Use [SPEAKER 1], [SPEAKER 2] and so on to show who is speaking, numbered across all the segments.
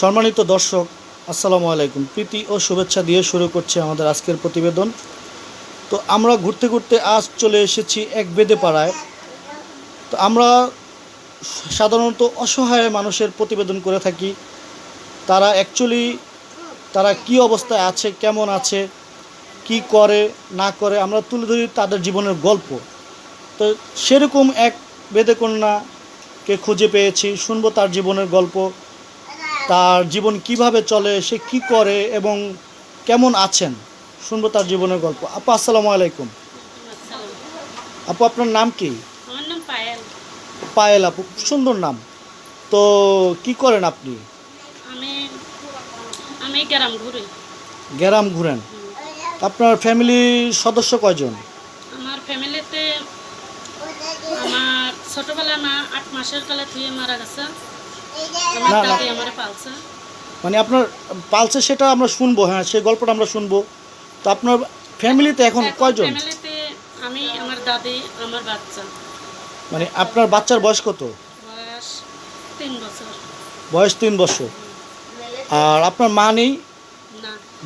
[SPEAKER 1] সম্মানিত দর্শক, আসসালামু আলাইকুম। প্রীতি ও শুভেচ্ছা দিয়ে শুরু করছে আমাদের আজকের প্রতিবেদন। তো আমরা ঘুরতে ঘুরতে আজ চলে এসেছি এক বেদে পাড়ায় তো আমরা সাধারণত অসহায় মানুষের প্রতিবেদন করে থাকি। তারা অ্যাকচুয়ালি তারা কি অবস্থায় আছে, কেমন আছে, কি করে, না করে, আমরা তুলে ধরি তাদের জীবনের গল্প। তো সেরকম এক বেদে কন্যাকে খুঁজে পেয়েছি, শুনব তার জীবনের গল্প। তার জীবন কীভাবে চলে সে কি করে এবং কেমন আছেন? শুনব তার জীবনের গল্প। আপু আসসালামু আলাইকুম। আপু আপনার নাম কি?
[SPEAKER 2] পায়েল।
[SPEAKER 1] আপু সুন্দর নাম। তো কি করেন আপনি?
[SPEAKER 2] আমি গ্রাম ঘুরি।
[SPEAKER 1] ঘুরেন। আপনার ফ্যামিলির সদস্য কয়জন?
[SPEAKER 2] আমার ফ্যামিলিতে আমার ছোটবেলা মা আট মাসের কালে থুয়ে মারা গেছে।
[SPEAKER 1] না, না। মানে আপনার পালসে সেটা আমরা শুনব হ্যাঁ সেই গল্পটা আমরা শুনব। তো আপনার ফ্যামিলিতে এখন কয়জন?
[SPEAKER 2] ফ্যামিলিতে আমি আমার দাদি আমার বাচ্চা।
[SPEAKER 1] মানে আপনার বাচ্চার বয়স কত?
[SPEAKER 2] বয়স তিন বছর।
[SPEAKER 1] বয়স তিন বছর। আর আপনার মা নেই?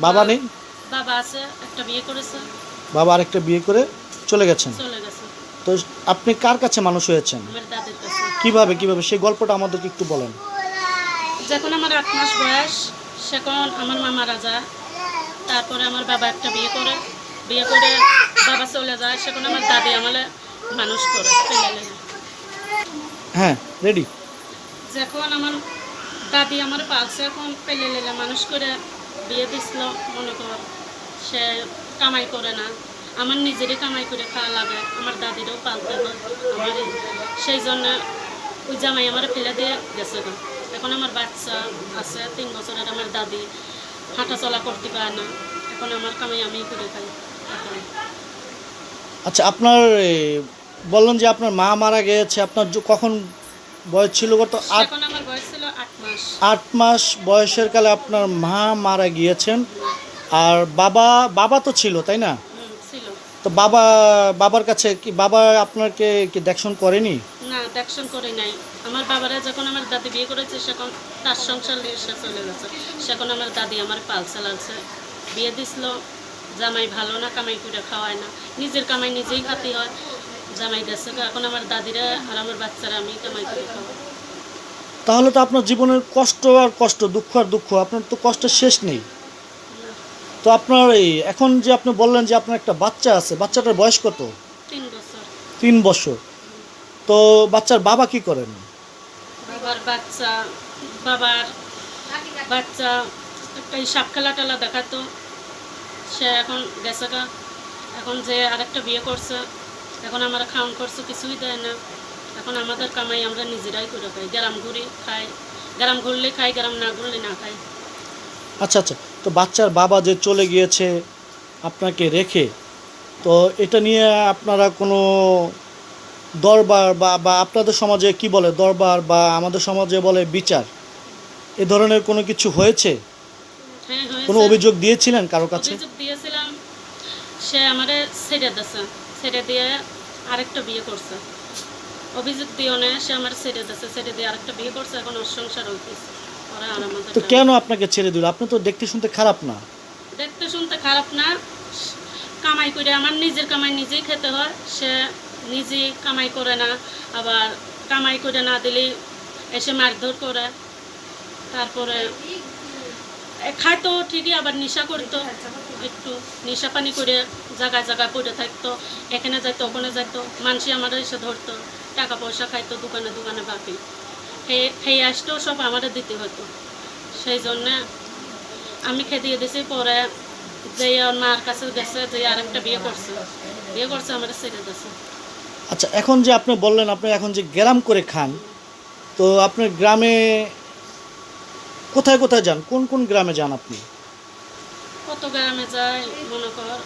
[SPEAKER 1] বাবা নেই?
[SPEAKER 2] বাবা আছে একটা বিয়ে করেছে।
[SPEAKER 1] বাবা আরেকটা বিয়ে করে চলে গেছেন।
[SPEAKER 2] চলে গেছে।
[SPEAKER 1] তো আপনি কার কাছে মানুষ হয়েছেন?
[SPEAKER 2] আমার দাদির কাছে।
[SPEAKER 1] কীভাবে কীভাবে? সেই গল্পটা আমাদেরকে একটু বলেন।
[SPEAKER 2] যখন আমার আট মাস বয়স সেখন আমার মা মারা যায় তারপরে আমার বাবা একটা বিয়ে করে। বিয়ে করে বাবা চলে যায় সেখন আমার দাদি আমালে মানুষ করে
[SPEAKER 1] হ্যাঁ রেডি
[SPEAKER 2] যখন আমার দাদি আমার পালছে এখন পেলে লেলে মানুষ করে বিয়ে দিছিল মনে কর সে কামাই করে না। আমার নিজেরই কামাই করে খাওয়া লাগে আমার দাদিরও পালতে হয় আমার সেই জন্য ওই জামাই আমার ফেলে দিয়ে গেছে এখন আমার বাচ্চা আছে তিন বছরের আমার দাদি। হাঁটা চলা করতে পারে না। এখন আমার কামাই আমি করে খাই।
[SPEAKER 1] আচ্ছা আপনার বললেন যে আপনার মা মারা গিয়েছে আপনার কখন বয়স ছিল কত আট
[SPEAKER 2] আট মাস
[SPEAKER 1] বয়সের কালে আপনার মা মারা গিয়েছেন। আর বাবা বাবা তো ছিল তাই না? তো বাবা বাবার কাছে কি বাবা আপনাকে কি দেখশন করেনি?
[SPEAKER 2] না দেখশন করে নাই। আমার বাবারা যখন আমার দাদি বিয়ে করেছে সেখন তার সংসার নিয়ে সে চলে গেছে। সেখন আমার দাদি আমার পাল চালাচ্ছে। বিয়ে দিছিল জামাই ভালো না কামাই করে খাওয়ায় না। নিজের কামাই নিজেই খাতে হয় জামাই দেশে এখন আমার দাদিরা আর আমার বাচ্চারা আমি কামাই করে খাওয়াই
[SPEAKER 1] তাহলে তো আপনার জীবনের কষ্ট আর কষ্ট দুঃখ আর দুঃখ আপনার তো কষ্টের শেষ নেই। তো আপনার এই এখন যে আপনি বললেন যে আপনার একটা বাচ্চা আছে বাচ্চাটার বয়স কত?
[SPEAKER 2] তিন বছর।
[SPEAKER 1] তিন বছর। তো বাচ্চার বাবা কি করেন?
[SPEAKER 2] বাবার বাচ্চা বাবার বাচ্চা একটা সাপ খেলা টেলা দেখাতো। সে এখন গেছে এখন যে আরেকটা বিয়ে করছে এখন আমরা খাওয়ান করছে কিছুই দেয় না। এখন আমাদের কামাই আমরা নিজেরাই করে খাই। গ্রাম ঘুরি খাই গ্রাম ঘুরলে খাই গ্রাম না ঘুরলে না খাই।
[SPEAKER 1] আচ্ছা আচ্ছা। তো বাচ্চার বাবা যে চলে গিয়েছে আপনাকে রেখে তো এটা নিয়ে আপনারা কোনো দরবার বা বা আপনাদের সমাজে কি বলে? দরবার বা আমাদের সমাজে বলে বিচার? এ ধরনের কোনো কিছু হয়েছে?
[SPEAKER 2] হ্যাঁ
[SPEAKER 1] কোনো অভিযোগ দিয়েছিলেন কারও কাছে?
[SPEAKER 2] দিয়েছিলাম। সে আমারে ছেড়ে দিয়েছে। ছেড়ে দিয়ে আরেকটা বিয়ে করছে। অভিযোগ দিও না সে আমার ছেড়ে দিয়েছে। ছেড়ে দিয়ে আরেকটা বিয়ে করছে এখন ওর সংসার হইতেছে।
[SPEAKER 1] তো কেন আপনাকে ছেড়ে দিল? আপনি তো দেখতে শুনতে খারাপ না।
[SPEAKER 2] দেখতে শুনতে খারাপ না। কামাই করে আমার নিজের কামাই নিজেই খেতে হয়। সে নিজেই কামাই করে না। আবার কামাই করে না দিলেই এসে মারধর করে। তারপরে খাইতো ঠিকই আবার নেশা করতো। একটু নেশা পানি করে জায়গায় জায়গায় পড়ে থাকতো। এখানে যাইতো ওখানে যাইতো। মানুষই আমার এসে ধরতো। টাকা পয়সা খাইতো দোকানে দোকানে বাপি। খেয়ে খেয়ে আসতো সব আমাদের দিতে হতো। সেই জন্যে আমি খেয়ে দিয়ে দিয়েছি পরে যে ওর মার কাছে গেছে যে আরেকটা বিয়ে করছে। বিয়ে করছে আমার ছেড়ে দিয়েছে
[SPEAKER 1] আচ্ছা এখন যে আপনি বললেন আপনি এখন যে গ্রাম করে খান তো আপনার গ্রামে কোথায় কোথায় যান? কোন কোন গ্রামে যান আপনি?
[SPEAKER 2] কত গ্রামে যায় মনে কর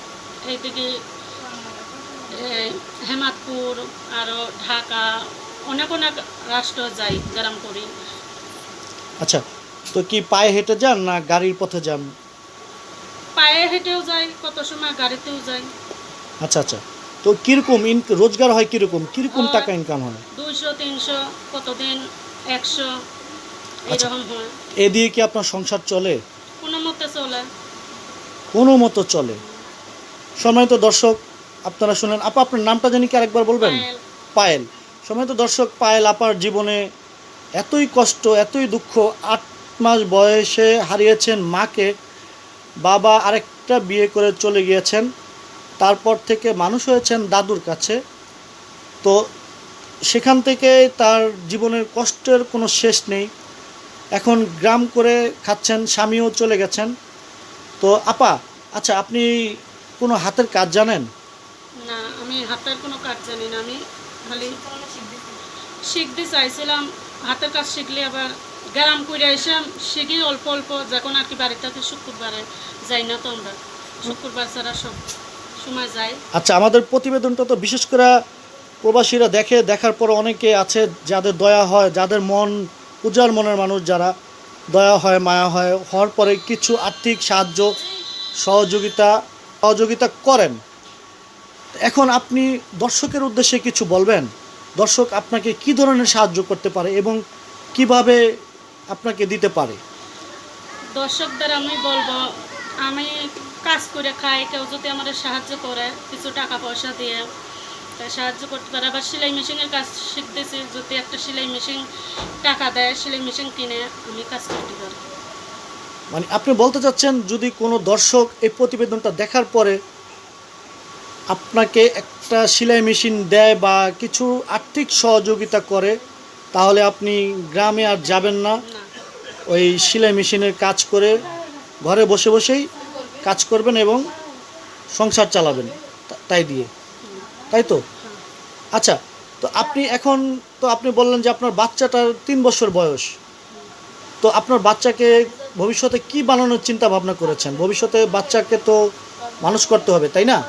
[SPEAKER 2] এইদিকে এই হেমাদপুর আরও ঢাকা অনেক অনেক রাষ্ট্র যাই গ্রাম করি।
[SPEAKER 1] আচ্ছা তো কি পায়ে হেঁটে যান না গাড়ির পথে যান?
[SPEAKER 2] পায়ে হেঁটেও যাই কত সময় গাড়িতেও যাই।
[SPEAKER 1] আচ্ছা আচ্ছা। তো কীরকম ইন রোজগার হয় কীরকম? কীরকম। টাকা ইনকাম হয়?
[SPEAKER 2] দুইশো তিনশো কতদিন? একশো
[SPEAKER 1] আচ্ছা।
[SPEAKER 2] এইরকম হয়।
[SPEAKER 1] এ দিয়ে কি আপনার সংসার চলে?
[SPEAKER 2] কোনো মতে চলে।
[SPEAKER 1] কোনো মতো চলে। সম্মানিত দর্শক আপনারা শুনেন আপা আপনার নামটা জানি কি আরেকবার বলবেন?
[SPEAKER 2] পায়েল।
[SPEAKER 1] পায়েল সম্মানিত দর্শক, পায়েল আপার জীবনে এতই কষ্ট, এতই দুঃখ, আট মাস বয়সে হারিয়েছেন মাকে, বাবা আরেকটা বিয়ে করে চলে গিয়েছেন, তারপর থেকে মানুষ হয়েছেন দাদুর কাছে। তো সেখান থেকে তার জীবনের কষ্টের কোনো শেষ নেই। এখন গ্রাম করে খাচ্ছেন, স্বামীও চলে গেছেন। তো আপা আচ্ছা আপনি কোনো হাতের কাজ জানেন?
[SPEAKER 2] না, আমি হাতের কোনো কাজ জানি না, আমি খালি শিখতে চাইছিলাম, হাতের কাজ শিখলে আবার গ্রাম করে এসে শিখি অল্প অল্প, যখন আর কি বাড়ি থাকে শুক্রবারে যাই না তো আমরা। শুক্রবার ছাড়া সব সময় যাই।
[SPEAKER 1] আচ্ছা আমাদের প্রতিবেদনটা তো বিশেষ করে প্রবাসীরা দেখে, দেখার পর অনেকে আছে যাদের দয়া হয়, যাদের মন, উজাড় মনের মানুষ যারা, দয়া হয়, মায়া হয়, হওয়ার পরে কিছু আর্থিক সাহায্য, সহযোগিতা সহযোগিতা করেন। এখন আপনি দর্শকের উদ্দেশ্যে কিছু বলবেন? দর্শক আপনাকে কি ধরনের সাহায্য করতে পারে এবং কীভাবে আপনাকে দিতে পারে?
[SPEAKER 2] দর্শকদের আমি বলব আমি কাজ করে খাই কেউ যদি আমার সাহায্য করে কিছু টাকা পয়সা দিয়ে সাহায্য করতে পারে। আবার সেলাই মেশিনের কাজ শিখতেছি যদি একটা সেলাই মেশিন টাকা দেয় সেলাই মেশিন কিনে আমি কাজ করতে পারি।
[SPEAKER 1] মানে আপনি বলতে চাচ্ছেন যদি কোনো দর্শক এই প্রতিবেদনটা দেখার পরে আপনাকে একটা সেলাই মেশিন দেয় বা কিছু আর্থিক সহযোগিতা করে তাহলে আপনি গ্রামে আর যাবেন না। ওই সেলাই মেশিনের কাজ করে ঘরে বসে বসেই কাজ করবেন এবং সংসার চালাবেন তাই দিয়ে। তাই তো? আচ্ছা তো আপনি এখন তো আপনি বললেন যে আপনার বাচ্চাটার তিন বছর বয়স। তো আপনার বাচ্চাকে ভবিষ্যতে কি বানানোর চিন্তা ভাবনা করেছেন? ভবিষ্যতে বাচ্চাকে তো মানুষ করতে হবে তাই না?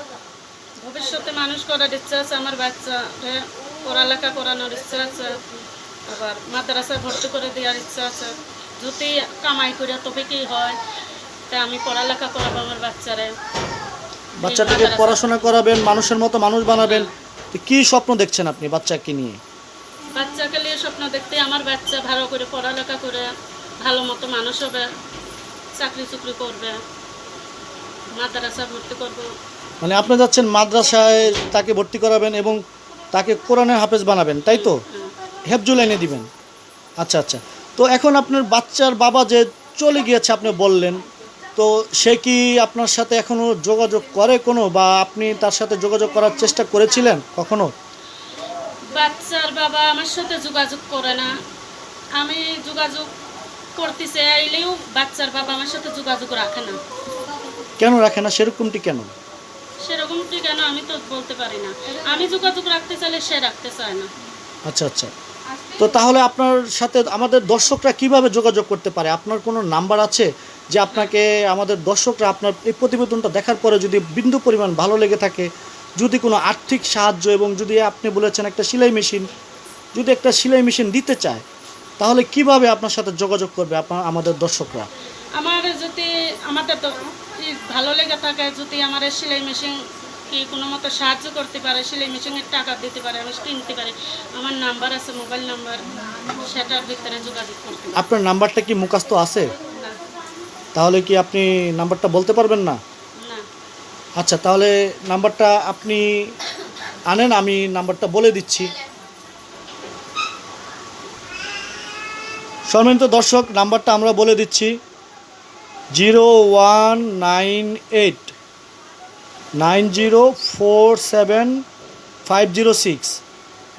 [SPEAKER 2] ভবিষ্যতে মানুষ করার ইচ্ছা আছে আমার বাচ্চা পড়ালেখা করানোর ইচ্ছা আছে আবার মাদ্রাসায় ভর্তি করে দেওয়ার ইচ্ছা আছে। যদি কামাই করে তবে কি হয় তা আমি পড়ালেখা করাবো আমার বাচ্চারে।
[SPEAKER 1] বাচ্চাটাকে পড়াশোনা করাবেন মানুষের মতো মানুষ বানাবেন কি স্বপ্ন দেখছেন আপনি বাচ্চাকে নিয়ে?
[SPEAKER 2] বাচ্চাকে নিয়ে স্বপ্ন দেখতে আমার বাচ্চা ভালো করে পড়ালেখা করে ভালো মতো মানুষ হবে চাকরি চুকরি করবে। মাদ্রাসা ভর্তি করব।
[SPEAKER 1] মানে আপনি যাচ্ছেন মাদ্রাসায় তাকে ভর্তি করাবেন এবং তাকে কোরআনের হাফেজ বানাবেন তাই তো?
[SPEAKER 2] হ্যাঁ।
[SPEAKER 1] হেফজুল এনে দিবেন। আচ্ছা আচ্ছা। তো এখন আপনার বাচ্চার বাবা যে চলে গিয়েছে আপনি বললেন তো সে কি আপনার সাথে এখনও যোগাযোগ করে কোনো বা আপনি তার সাথে যোগাযোগ করার চেষ্টা করেছিলেন কখনো?
[SPEAKER 2] বাচ্চার বাবা আমার সাথে যোগাযোগ করে না। আমি যোগাযোগ করতে চাইলেও বাচ্চার বাবা আমার সাথে যোগাযোগ রাখে না।
[SPEAKER 1] কেন রাখে না? সেরকমটি কেন?
[SPEAKER 2] সেরকমটি কেন আমি তো বলতে পারি না। আমি যোগাযোগ রাখতে চাইলে সে রাখতে চায় না।
[SPEAKER 1] আচ্ছা আচ্ছা। তো তাহলে আপনার সাথে আমাদের দর্শকরা কীভাবে যোগাযোগ করতে পারে? আপনার কোনো নাম্বার আছে যে আপনাকে আমাদের দর্শকরা আপনার এই প্রতিবেদনটা দেখার পরে যদি বিন্দু পরিমাণ ভালো লেগে থাকে যদি কোনো আর্থিক সাহায্য এবং যদি আপনি বলেছেন একটা সেলাই মেশিন যদি একটা সেলাই মেশিন দিতে চায় তাহলে কীভাবে আপনার সাথে যোগাযোগ করবে আপনার আমাদের দর্শকরা?
[SPEAKER 2] আমার যদি আমাদের ই ভালো লেগে থাকে যদি আমার সেলাই মেশিন কি কোনো মতো সাহায্য করতে পারে সেলাই মেশিনের টাকা দিতে পারে আমি কিনতে পারি আমার নাম্বার আছে মোবাইল নাম্বার সেটার ভিতরে যোগাযোগ করতে
[SPEAKER 1] আপনার নাম্বারটা কি মুখাস্ত আছে? তাহলে কি আপনি নাম্বারটা বলতে পারবেন না?
[SPEAKER 2] না।
[SPEAKER 1] আচ্ছা তাহলে নাম্বারটা আপনি আনেন আমি নাম্বারটা বলে দিচ্ছি। সম্মানিত দর্শক নাম্বারটা আমরা বলে দিচ্ছি। Zero one nine eight nine zero four seven five zero six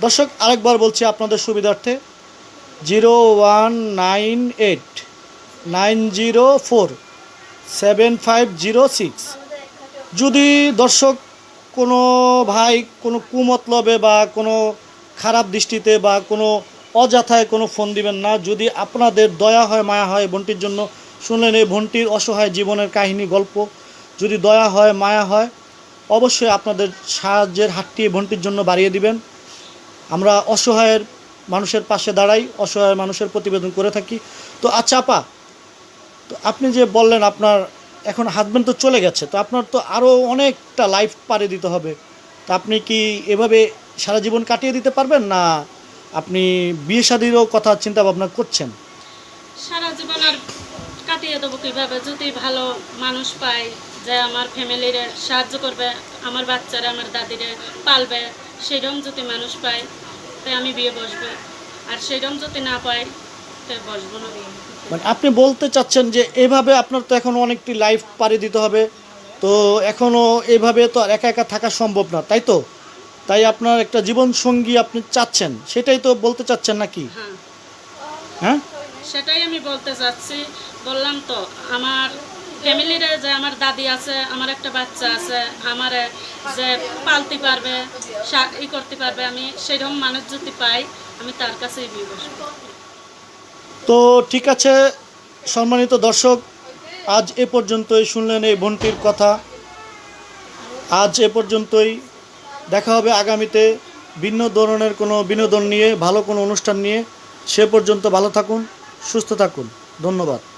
[SPEAKER 1] দর্শক, আরেকবার বলছি আপনাদের সুবিধার্থে zero one nine eight nine zero four seven five zero six যদি দর্শক, কোনো ভাই, কোনো কুমতলবে বা কোনো খারাপ দৃষ্টিতে বা কোনো অযথায় কোনো ফোন দিবেন না, যদি আপনাদের দয়া হয়, মায়া হয় বোনটির জন্য শুনলেন এই বোনটির অসহায় জীবনের কাহিনী গল্প। যদি দয়া হয়, মায়া হয়, অবশ্যই আপনাদের সাহায্যের হাতটি বোনটির জন্য বাড়িয়ে দিবেন। আমরা অসহায়ের মানুষের পাশে দাঁড়াই, অসহায় মানুষের প্রতিবেদন করে থাকি। তো আচ্ছা আপা, তো আপনি যে বললেন আপনার এখন হাজব্যান্ড তো চলে গেছে, তো আপনার তো আরও অনেকটা লাইফ পাড়ি দিতে হবে। তা আপনি কি এভাবে সারা জীবন কাটিয়ে দিতে পারবেন না আপনি বিয়ে শাদিরও কথা চিন্তা ভাবনা করছেন?
[SPEAKER 2] সারা জীবন আর কাটিয়ে দেবো কীভাবে? যদি ভালো মানুষ পাই যে আমার ফ্যামিলির সাহায্য করবে আমার বাচ্চারা আমার দাদিরে পালবে সেরকম যদি মানুষ পাই তাই আমি বিয়ে বসবো। আর সেরকম যদি না পাই তাই বসবো না।
[SPEAKER 1] মানে আপনি বলতে চাচ্ছেন যে এভাবে আপনার তো এখন অনেকটি লাইফ পাড়ি দিতে হবে তো এখনও এভাবে তো আর একা একা থাকা সম্ভব না তাই তো? তাই আপনার একটা জীবন সঙ্গী আপনি চাচ্ছেন সেটাই তো বলতে চাচ্ছেন নাকি?
[SPEAKER 2] হ্যাঁ।
[SPEAKER 1] হ্যাঁ?
[SPEAKER 2] সেটাই আমি বলতে চাচ্ছি বললাম তো, আমার ফ্যামিলির যে আমার দাদি আছে, আমার একটা বাচ্চা আছে, আমার যে পালতে পারবে ই করতে পারবে, আমি সেরকম মানুষ যদি পাই, আমি তার কাছেই বিয়ে বসবো।
[SPEAKER 1] তো ঠিক আছে, সম্মানিত দর্শক, আজ এ পর্যন্তই শুনলেন এই বোনটির কথা। আজ এ পর্যন্তই দেখা হবে আগামীতে ভিন্ন ধরনের কোনো বিনোদন নিয়ে, ভালো কোনো অনুষ্ঠান নিয়ে। সে পর্যন্ত ভালো থাকুন। সুস্থ থাকুন। ধন্যবাদ।